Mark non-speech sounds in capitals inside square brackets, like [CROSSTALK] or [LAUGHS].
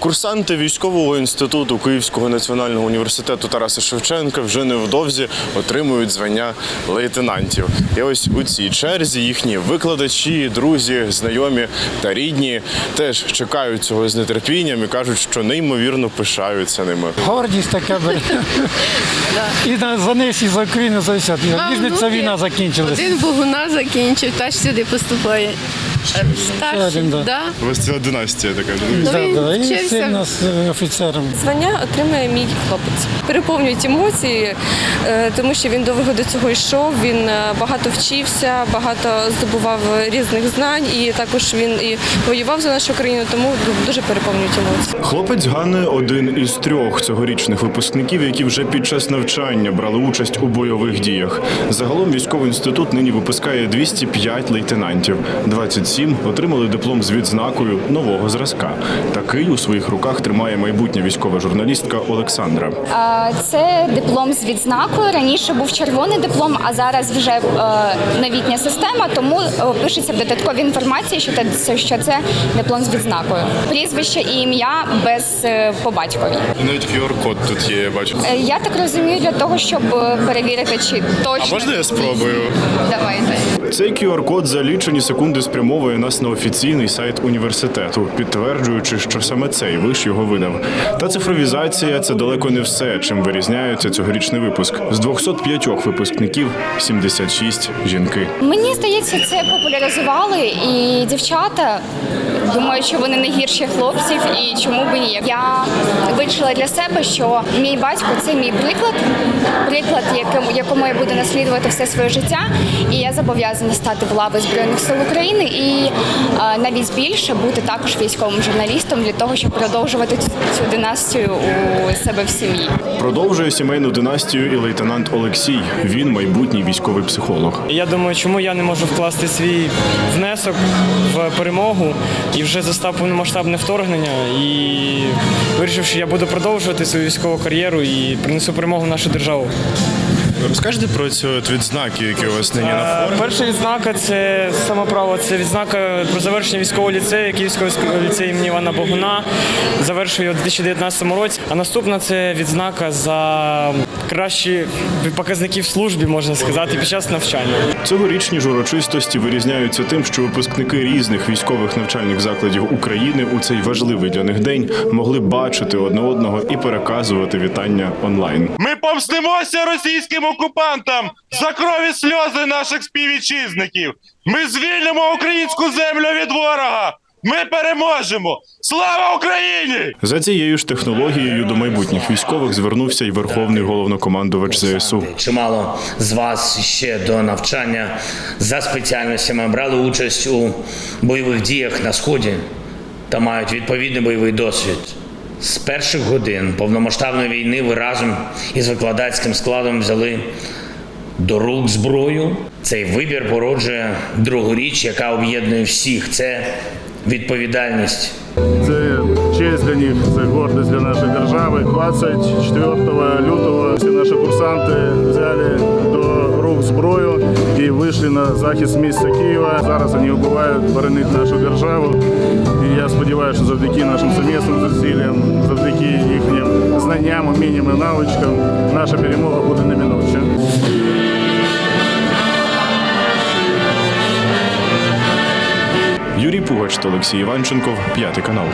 Курсанти військового інституту Київського національного університету Тараса Шевченка вже невдовзі отримують звання лейтенантів. І ось у цій черзі їхні викладачі, друзі, знайомі та рідні теж чекають цього з нетерпінням і кажуть, що неймовірно пишаються ними. Гордість така бере. [LAUGHS] І на- за них і за Україну за все. А Ніж би ця внуки? війна закінчилась. Один Богуна закінчив, теж сюди поступає. Старший, да. да. У вас ціла династія така. Ну, Да, він да, і вчився. син у нас е, офіцером. Звання отримує мій хлопець. Переповнюють емоції, е, тому що він довго до цього йшов. Він е, багато вчився, багато здобував різних знань, і також він і воював за нашу країну, тому дуже переповнюють емоції. Хлопець Ганни один із трьох цьогорічних випускників, які вже під час навчання брали участь у бойових діях. Загалом військовий інститут нині випускає 205 лейтенантів. 27 отримали диплом з відзнакою нового зразка. Такий у своїх руках тримає майбутня військова журналістка Олександра. Це диплом з відзнакою. Раніше був червоний диплом, а зараз вже е, новітня система, тому е, пишеться в додатковій інформації, що це, що це диплом з відзнакою. Прізвище і ім'я без е, по батькові. Навіть QR-код тут є, бачу. Я так розумію, для того, щоб перевірити, чи точно А можна я спробую? давайте. Цей QR-код за лічені секунди спрямовує нас на офіційний сайт університету, підтверджуючи, що саме цей виш його видав. Та цифровізація це далеко не все, чим вирізняється цьогорічний випуск. З 205 випускників 76 жінки. Мені здається, це популяризували і дівчата думають, що вони не гірші хлопців, і чому б ні. Я вирішила для себе, що мій батько це мій приклад, приклад, якому, якому я буду наслідувати все своє життя. І я зобов'язана стати в лави Збройних сил України і е, навіть більше бути також військовим журналістом для того, щоб продовжувати цю, цю династію у себе в сім'ї. Продовжує сімейну династію і лейтенант Олексій. Він майбутній військовий психолог. Я думаю, чому я не можу вкласти свій внесок в перемогу і вже застав повномасштабне вторгнення і вирішив, що я буду продовжувати свою військову кар'єру і принесу перемогу в нашу державу. Розкажете про ці от відзнаки, які у вас нині Е, Перша відзнака це самоправо, це відзнака про завершення військового ліцею, Київського ліцею імені Івана Богуна. Завершую його у 2019 році. А наступна це відзнака за кращі показники в службі, можна сказати, під час навчання. Цьогорічні ж урочистості вирізняються тим, що випускники різних військових навчальних закладів України у цей важливий для них день могли бачити одне одного і переказувати вітання онлайн. Ми помстимося російським окупантам за крові сльози наших співвітчизників. Ми звільнимо українську землю від ворога. Ми переможемо! Слава Україні! За цією ж технологією до майбутніх військових звернувся й верховний головнокомандувач ЗСУ. Чимало з вас ще до навчання за спеціальностями брали участь у бойових діях на сході та мають відповідний бойовий досвід. З перших годин повномасштабної війни ви разом із викладацьким складом взяли до рук зброю. Цей вибір породжує другу річ, яка об'єднує всіх. Це відповідальність. Це честь для них, це гордість для нашої держави. 24 лютого всі наші курсанти взяли до рук зброю і вийшли на захист міста Києва. Зараз вони вбивають боронити нашу державу. І я сподіваюся, що завдяки нашим сумісним зусиллям, завдяки їхнім знанням, умінням і навичкам, наша перемога буде неминуча. Юрій Пугач та Олексій Іванченков, п'ятий канал.